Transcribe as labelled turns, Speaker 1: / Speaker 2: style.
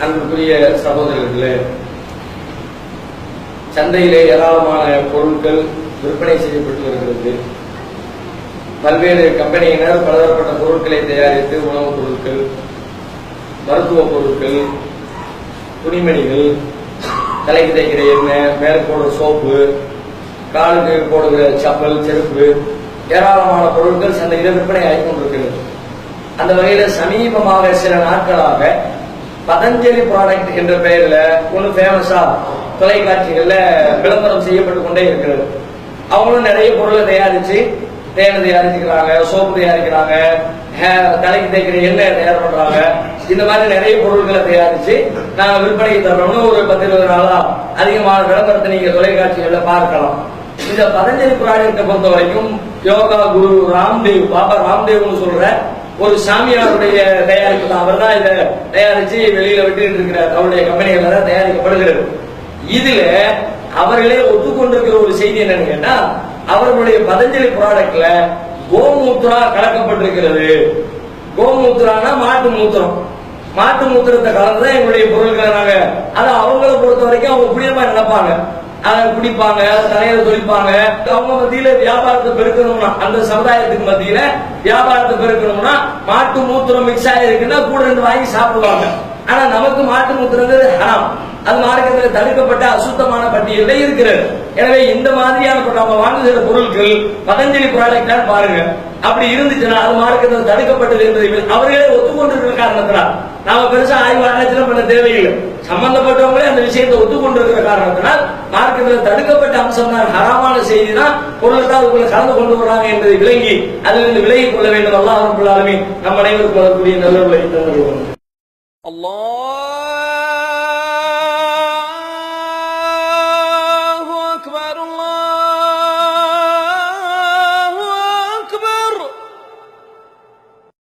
Speaker 1: அன்புக்குரிய சகோதரர்களே சந்தையிலே ஏராளமான பொருட்கள் விற்பனை செய்யப்பட்டு வருகிறது. பல்வேறு கம்பெனியினர் பலதரப்பட்ட பொருட்களை தயாரித்து உணவுப் பொருட்கள் மருத்துவ பொருட்கள் துணிமணிகள் தலைக்கு தைக்கிற எண்ணெய் மேல் போடுற சோப்பு காலுக்கு போடுகிற சப்பல் செருப்பு ஏராளமான பொருட்கள் சந்தையில விற்பனை ஆகி கொண்டிருக்கிறது. அந்த வகையில சமீபமாக சில நாட்களாக பதஞ்சலி ப்ராடக்ட் என்ற பெயர்ல ஒன்று ஃபேமஸா தொலைக்காட்சிகள்ல விளம்பரம் செய்யப்பட்டு கொண்டே இருக்கிறது. அவங்களும் நிறைய பொருளை தயாரிச்சு தேனை தயாரிச்சுக்கிறாங்க சோப்பு தயாரிக்கிறாங்க தலைக்கு தேய்க்கிற எண்ணெய் தயார் பண்றாங்க. இந்த மாதிரி நிறைய பொருட்களை தயாரிச்சு நாங்க விற்பனைக்கு தர்றோம்னு ஒரு பத்து இருபது நாளா அதிகமான விளம்பரத்தை நீங்க தொலைக்காட்சிகள்ல பார்க்கலாம். இந்த பதஞ்சலி ப்ராஜெக்டை பொறுத்த வரைக்கும் யோகா குரு ராம்தேவ் பாபா ராம்தேவ்னு சொல்ற ஒரு சாமியாருடைய தயாரிப்பு தான் அவர் தான் இதை தயாரிச்சு வெளியில விட்டுட்டு இருக்கிறார். அவருடைய கம்பெனிகள் தான் தயாரிக்கப்படுகிறது. இதுல அவர்களே ஒத்துக்கொண்டிருக்கிற ஒரு செய்தி என்னன்னு கேட்டா அவர்களுடைய பதஞ்சலி ப்ராடக்ட்ல கோமூத்ரா கலக்கப்பட்டிருக்கிறது. கோமூத்ரானா மாட்டு மூத்திரம். மாட்டு மூத்திரத்தை கலந்துதான் எங்களுடைய பொருட்களை நாங்க அதை அவங்கள பொறுத்த வரைக்கும் அவங்க புரியமா நினைப்பாங்க. அதை குடிப்பாங்க தலையில தொழிப்பாங்க அவங்க மத்தியில வியாபாரத்தை பெருக்கணும்னா அந்த சமுதாயத்துக்கு மத்தியில வியாபாரத்தை பெருக்கணும்னா மாட்டு மூத்திரம் மிக்ஸ் ஆயிருக்குன்னா கூட ரெண்டு வாங்கி சாப்பிடுவாங்க. ஆனா நமக்கு மாட்டு மூத்திரங்கிறது ஹராம். அது மார்க்கத்தில் தடுக்கப்பட்ட அசுத்தமான பட்டியலில் இருக்கிறது. எனவே இந்த மாதிரியான நம்ம வாங்குகிற பொருட்கள் பதஞ்சலி ப்ராடக்டா பாருங்க. அப்படி இருந்துச்சுன்னா அது மார்க்கத்தில் தடுக்கப்பட்டது என்பதை அவர்களே ஒத்துக்கொண்டிருக்கிற காரணத்தினால் நாம பெருசா ஆய்வு ஆராய்ச்சிலாம் பண்ண தேவையில்லை. சம்பந்தப்பட்டவங்களே அந்த விஷயத்தை ஒத்துக்கொண்டிருக்கிற காரணத்தினால் மார்க்கத்தில் தடுக்கப்பட்ட அம்சம் தான் ஹராமான செய்தி தான் பொருளுக்குள்ள கலந்து கொண்டு வர்றாங்க என்பதை விளங்கி அதிலிருந்து விலகி கொள்ள வேண்டும். அல்லாஹ் நம் அனைவருக்கும் வரக்கூடிய நல்லவர்களை தந்தருவோம்
Speaker 2: அல்லாஹ்